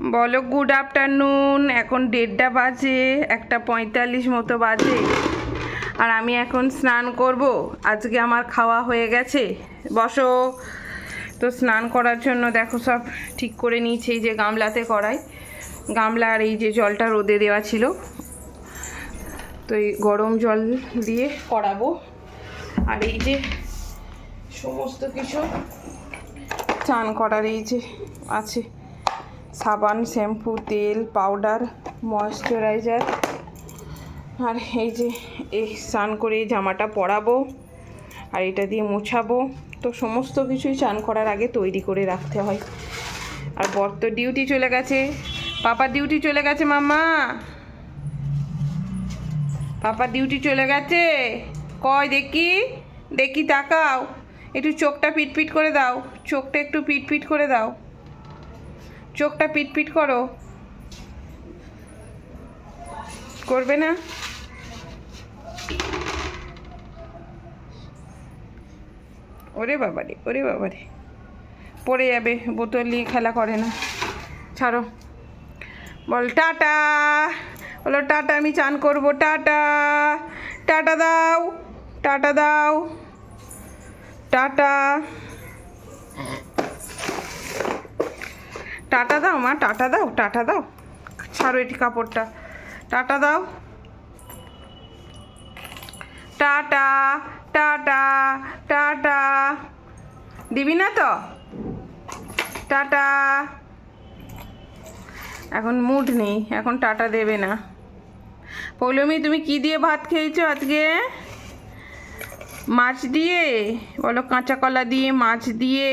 বলো good afternoon এখন দেড়টা বাজে, একটা পঁয়তাল্লিশ মতো বাজে। আর আমি এখন স্নান করব। আজকে আমার খাওয়া হয়ে গেছে। বসো। তো স্নান করার জন্য দেখো সব ঠিক করে নিয়েছি, এই যে গামলাতে করাই। গামলা আর এই যে জলটা রোদে দেওয়া ছিল। তো এই গরম জল দিয়ে করাবো। আর এই যে সমস্ত কিছু চান করার এই যে আছে। সাবান, শ্যাম্পু, তেল, পাউডার, ময়শ্চারাইজার। আর এই যে এই স্নান করে এই জামাটা পরাবো আর এটা দিয়ে মোছাবো। তো সমস্ত কিছুই চান করার আগে তৈরি করে রাখতে হয়। আর বর তো ডিউটি চলে গেছে। পাপা ডিউটি চলে গেছে মামা পাপা ডিউটি চলে গেছে। কয় দেখি? দেখি তাকাও। একটু চোখটা পিটপিট করে দাও। চোখটা একটু পিটপিট করে দাও। চোখটা পিটপিট করো। করবে না? ওরে বাবারে ওরে বাবারে। পড়ে যাবে, বোতল নিয়ে খেলা করে না। ছাড়ো। বল, টাটা। বলো, টাটা, আমি চান করব। টাটা। টাটা দাও। টাটা দাও। টাটা। টাটা দাও, মা, টাটা দাও টাটা দাও। ছাড়ো এটি কাপড়টা। টাটা দাও। Tata tata tata. দিবি না তো? টাটা। এখন মুড নেই, এখন টাটা দেবে না। পৌলমি, তুমি কি দিয়ে ভাত খেয়েছো আজকে? মাছ দিয়ে? বলো, কাঁচা কলা দিয়ে, মাছ দিয়ে,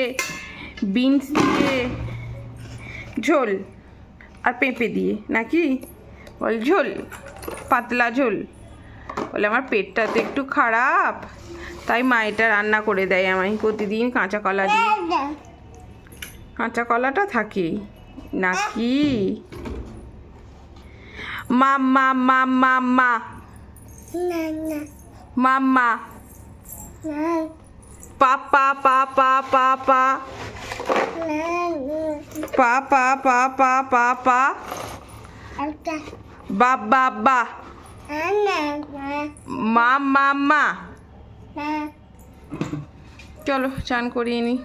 বিনস দিয়ে? ঝোল আর পেঁপে দিয়ে নাকি? বল ঝোল পাতলা ঝোল। বলে আমার পেটটা তো একটু খারাপ তাই মা এটা রান্না করে দেয় আমায় প্রতিদিন কাঁচা কলা দিয়ে। কাঁচা কলাটা থাকে নাকি? মাম্মা মাম্মা মা মাম্মা পা পাপা পা পা পা। বা বাবা বা। মা মা। মা। চলো চান করিয়ে নি।